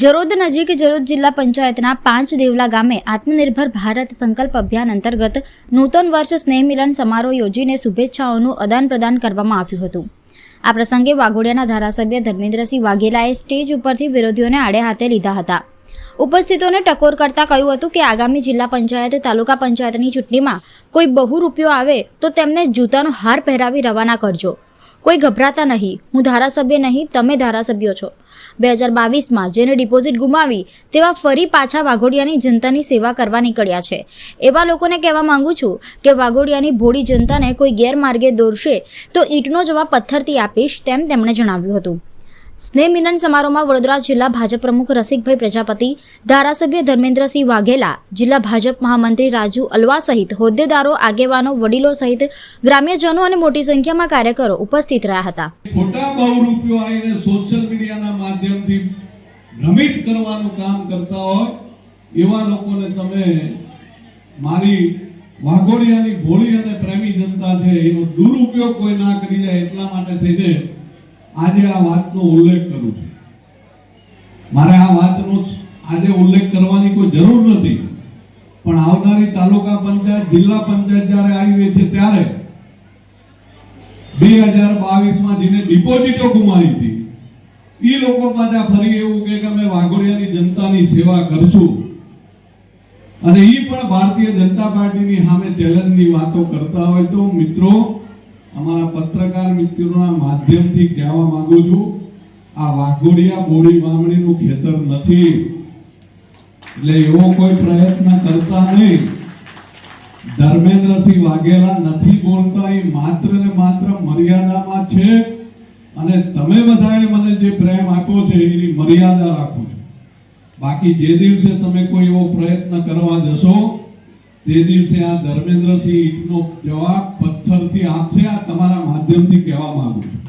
જરોદ નજીક જરોદ જિલ્લા પંચાયતના પાંચ દેવલા ગામે આત્મનિર્ભર ભારત સંકલ્પ અભિયાન અંતર્ગત નૂતન વર્ષ સ્નેહ મિલન સમારોહ યોજીને શુભેચ્છાઓનું આદાન પ્રદાન કરવામાં આવ્યું હતું. આ પ્રસંગે વાઘોડિયાના ધારાસભ્ય ધર્મેન્દ્રસિંહ વાઘેલાએ સ્ટેજ ઉપરથી વિરોધીઓને આડે હાથે લીધા હતા. ઉપસ્થિતોને ટકોર કરતા કહ્યું હતું કે આગામી જિલ્લા પંચાયત, તાલુકા પંચાયતની ચૂંટણીમાં કોઈ બહુ રૂપિયો આવે તો તેમને જૂતાનો હાર પહેરાવી રવાના કરજો. કોઈ ગભરાતા નહીં. હું ધારાસભ્ય નહીં, તમે ધારાસભ્યો છો. બે હજાર બાવીસમાં જેને ડિપોઝિટ ગુમાવી, તેવા ફરી પાછા વાઘોડિયાની જનતાની સેવા કરવા નીકળ્યા છે. એવા લોકોને કહેવા માંગુ છું કે વાઘોડિયાની ભોળી જનતાને કોઈ ગેરમાર્ગે દોરશે, તો ઈંટનો જવાબ પથ્થરથી આપીશ તેમ તેમણે જણાવ્યું હતું. સ્નેહ મિલન સમારોહમાં વડોદરા જિલ્લા ભાજપ પ્રમુખ રસિકભાઈ પ્રજાપતિ, ધારાસભ્ય ધર્મેન્દ્રસિંહ વાઘેલા, જિલ્લા ભાજપ મહામંત્રી રાજુ અલવા સહિત હોદ્દેદારો, આગેવાનો, વડીલો સહિત ગ્રામ્યજનો અને મોટી સંખ્યામાં કાર્યકરો ઉપસ્થિત રહ્યા હતા. વાઘોડિયાની ભોળી અને પ્રેમી જનતા છે, એનો દુરુપયોગ કોઈ ના કરી જાય એટલા માટે થઈને આજે આ વાતનો ઉલ્લેખ કરું છું. મારે આ વાતનો આજે ઉલ્લેખ કરવાની કોઈ જરૂર નથી. પણ આવનારી તાલુકા પંચાયત, જિલ્લા પંચાયત જ્યારે આવી રહી છે ત્યારે બે હજાર બાવીસમાં જેને ડિપોઝિટો ગુમાવી હતી એ લોકો પાછા ફરી એવું કે અમે વાઘોડિયાની જનતાની સેવા કરશું. અને એ પણ ભારતીય જનતા પાર્ટીની સામે ચેલેન્જની વાતો કરતા હોય તો મિત્રો અમારા પત્રકાર મિત્રોના માધ્યમથી કહેવા માંગુ છું, આ વાઘોડિયા બોડી વામણીનું ખેતર નથી. એટલે એવો કોઈ પ્રયત્ન કરતા નહીં. ધર્મેન્દ્રસિંહ વાઘેલા નથી બોલતા, એ માત્ર ને માત્ર મર્યાદામાં છે. અને તમે બધાએ મને જે પ્રેમ આપ્યો છે, એની મર્યાદા રાખું છું. બાકી જે દિવસે તમે કોઈ એવો પ્રયત્ન કરવા જશો તે દિવસે આ ધર્મેન્દ્રસિંહ ઈટનો જવાબ પથ્થરથી આપશે આ તમારા માધ્યમથી કહેવા માંગુ છું.